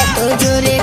এত জোরে